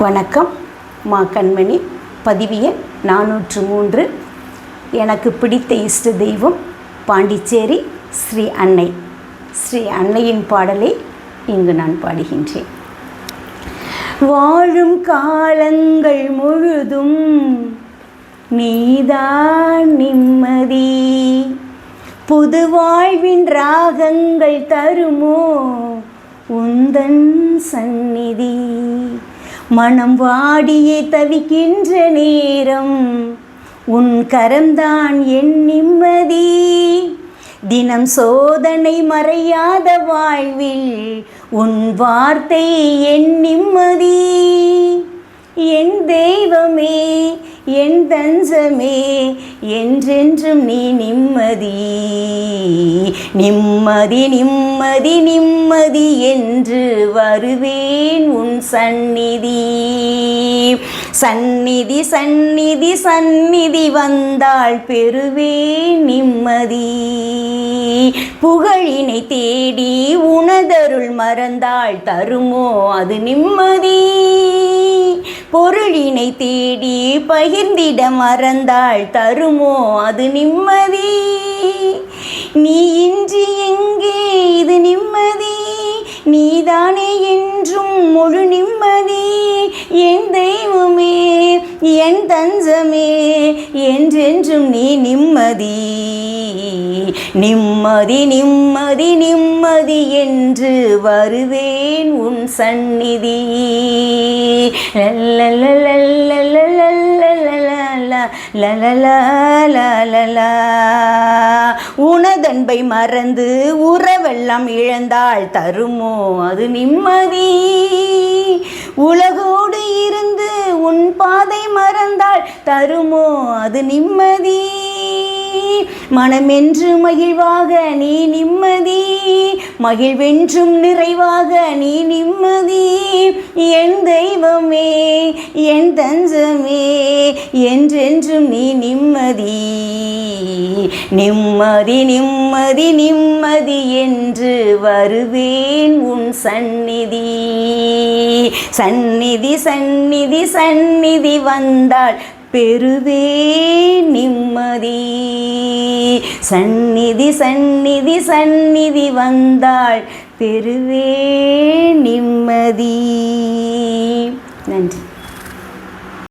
வணக்கம். மா கண்மணி பதிவிய நானூற்று மூன்று எனக்கு பிடித்த இஷ்ட தெய்வம் பாண்டிச்சேரி ஸ்ரீ அன்னை. ஸ்ரீ அன்னையின் பாடலை இங்கு நான் பாடுகின்றேன். வாழும் காலங்கள் முழுதும் நீதான் நிம்மதி. புது வாழ்வின் ராகங்கள் தருமோ உந்தன் சந்நிதி. மனம் வாடியே தவிக்கின்ற நேரம். உன் கரம்தான் என் நிம்மதி. தினம் சோதனை மறையாத வாழ்வில் உன் வார்த்தை என் நிம்மதி. என் தெய்வமே என் தஞ்சமே என்றென்றும் நீ நிம்மதி நிம்மதி நிம்மதி நிம்மதி என்று வருவேன் உன் சந்நிதி. சந்நிதி சந்நிதி சந்நிதி வந்தால் பெறுவேன் நிம்மதி. புகழினை தேடி உனதருள் மறந்தால் தருமோ அது நிம்மதி? பொருளினை தேடி பகிர்ந்திட மறந்தாள் தருமோ அது நிம்மதி? நீ இன்றி எங்கே? இது நிம்மதி. நீதானே என்றும் முழு நிம்மதி. எந்த என் தஞ்சமே என்றென்றும் நீ நிம்மதி. நிம்மதி நிம்மதி நிம்மதி என்று வருவேன் உன் சந்நிதி. உனதன்பை மறந்து உறவெல்லாம் இழந்தால் தருமோ அது நிம்மதி உலகோடு பாதை மறந்தால் தருமோ அது நிம்மதி. மனமென்று மகிழ்வாக நீ நிம்மதி. மகிழ்வென்றும் நிறைவாக நீ நிம்மதி. என் தெய்வமே என் தஞ்சமே என்றென்றும் நீ நிம்மதி. நிம்மதி நிம்மதி நிம்மதி என்று வருவேன் உன் சந்நிதி. சந்நிதி சந்நிதி சந்நிதி வந்தால் பெறுவே நிம்மதி. சந்நிதி சந்நிதி சந்நிதி வந்தாள் பெறுவே நிம்மதி. நன்றி.